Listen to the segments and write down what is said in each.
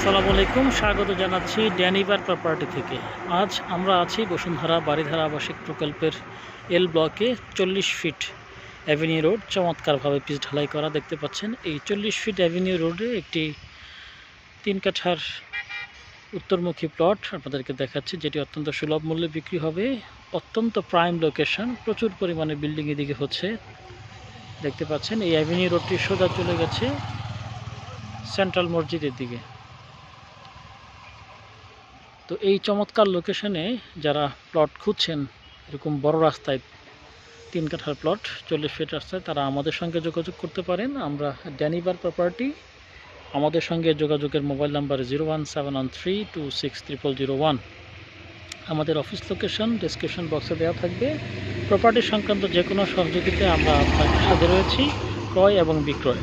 আসসালামু আলাইকুম, স্বাগত জানাচ্ছি ড্যানিবার প্রপার্টি থেকে। আজ আমরা আছি বসুন্ধরা বাড়িধারা আবাসিক প্রকল্পের এল ব্লকে চল্লিশ ফিট অ্যাভিনিউ রোড চমৎকারভাবে পিচ ঢালাই করা দেখতে পাচ্ছেন। এই চল্লিশ ফিট অ্যাভিনিউ রোডে একটি তিন কাঠার উত্তরমুখী প্লট আপনাদেরকে দেখাচ্ছি, যেটি অত্যন্ত সুলভ মূল্যে বিক্রি হবে। অত্যন্ত প্রাইম লোকেশন প্রচুর পরিমাণে বিল্ডিং এদিকে হচ্ছে। দেখতে পাচ্ছেন, এই অ্যাভিনিউ রোডটি সোজা চলে গেছে সেন্ট্রাল মসজিদের দিকে। তো এই চমৎকার লোকেশনে যারা প্লট খুঁজছেন, এরকম বড় রাস্তায় তিন কাঠার প্লট চল্লিশ ফিট রাস্তায়, তারা আমাদের সঙ্গে যোগাযোগ করতে পারেন। আমরা ড্যানিবার প্রপার্টি আমাদের সঙ্গে যোগাযোগের mobile number zero one seven one three two six triple zero one আমাদের অফিস লোকেশন ডিসক্রিপশন বক্সে দেওয়া থাকবে। প্রপার্টি সংক্রান্ত যে কোনো সহযোগিতায় আমরা আপনার সাথে রয়েছি। ক্রয় এবং বিক্রয়।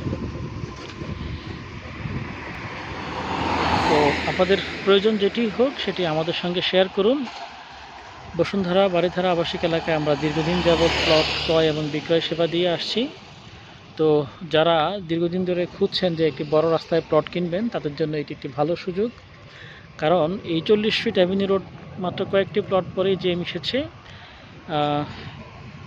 আপনাদের প্রয়োজন যেটি হোক, সেটি আমাদের সঙ্গে শেয়ার করুন। বসুন্ধরা বাড়িধারা আবাসিক এলাকায় আমরা দীর্ঘদিন যাবৎ প্লট ক্রয় এবং বিক্রয় সেবা দিয়ে আসছি। তো যারা দীর্ঘদিন ধরে খুঁজছেন যে একটি বড় রাস্তায় প্লট কিনবেন, তাদের জন্য এটি একটি ভালো সুযোগ। কারণ এই চল্লিশ ফিট অ্যাভিনিউ রোড মাত্র কয়েকটি প্লট পরেই যে মিশেছে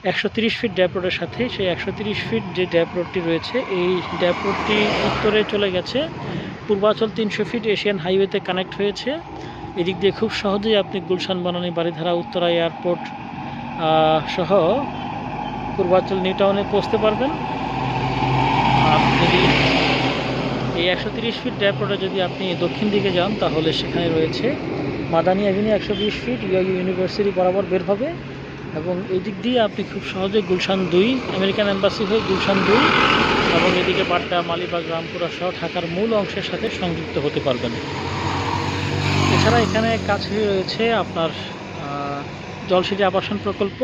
একশো তিরিশ ফিট ড্যাপ রোডের সাথে, সেই একশো তিরিশ ফিট যে ড্যাপ রোডটি রয়েছে, এই ড্যাপ রোডটি উত্তরে চলে গেছে। পূর্বাচল তিনশো ফিট এশিয়ান হাইওয়েতে কানেক্ট হয়েছে। এদিক দিয়ে খুব সহজেই আপনি গুলশান বনানী বাড়িধারা উত্তরা এয়ারপোর্ট সহ পূর্বাচল নিউ টাউনে পৌঁছতে পারবেন। আর যদি এই একশো তিরিশ ফিট ড্যাপ রোডে যদি আপনি দক্ষিণ দিকে যান, তাহলে সেখানে রয়েছে মাদানী অ্যাভিনিউ একশো বিশ ফিট ইউ ইউনিভার্সিটি বরাবর বের হবে। এবং এই দিক দিয়ে আপনি খুব সহজে গুলশান দুই, আমেরিকান এম্বাসি হয়ে গুলশান দুই এবং এদিকে বাড্ডা, মালিবাগ, রামপুরা সহ ঢাকার মূল অংশের সাথে সংযুক্ত হতে পারবেন। এছাড়া এখানে কাছে রয়েছে আপনার জলসিটি আবাসন প্রকল্প।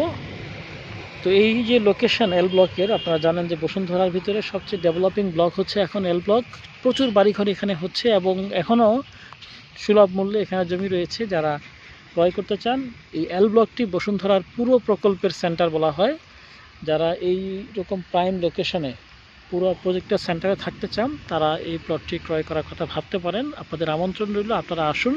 তো এই যে লোকেশন এল ব্লকের আপনারা জানেন যে বসুন্ধরার ভিতরে সবচেয়ে ডেভেলপিং ব্লক হচ্ছে এখন এল ব্লক প্রচুর বাড়িঘর এখানে হচ্ছে এবং এখনও সুলভ মূল্যে এখানে জমি রয়েছে যারা ক্রয় করতে চান, এই এল ব্লকটি বসুন্ধরার পুরো প্রকল্পের সেন্টার বলা হয়। যারা এই রকম প্রাইম লোকেশনে পুরো প্রজেক্টের সেন্টারে থাকতে চান, তারা এই প্লটটি ক্রয় করার কথা ভাবতে পারেন। আপনাদের আমন্ত্রণ রইল, আপনারা আসুন।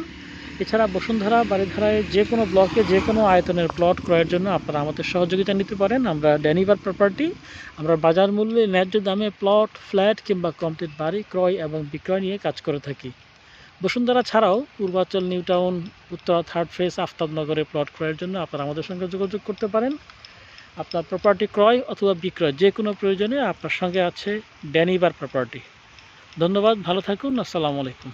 এছাড়া বসুন্ধরা বাড়িধারায় যে কোনো ব্লকে যে কোনো আয়তনের প্লট ক্রয়ের জন্য আপনারা আমাদের সহযোগিতা নিতে পারেন। আমরা ড্যানিভার প্রপার্টি আমরা বাজার মূল্যে ন্যায্য দামে প্লট ফ্ল্যাট কিংবা কমপ্লিট বাড়ি ক্রয় এবং বিক্রয় নিয়ে কাজ করে থাকি। বসুন্ধরা ছাড়াও Purbachal, new town, Uttara, third phase আফতাবনগরে plot ক্রয়ের জন্য আপনারা আমাদের সঙ্গে যোগাযোগ করতে পারেন। আপনার প্রপার্টি ক্রয় অথবা বিক্রয়, যে কোনো প্রয়োজনে আপনার সঙ্গে আছে ড্যানিবার প্রপার্টি ধন্যবাদ, ভালো থাকুন, আসসালামু আলাইকুম।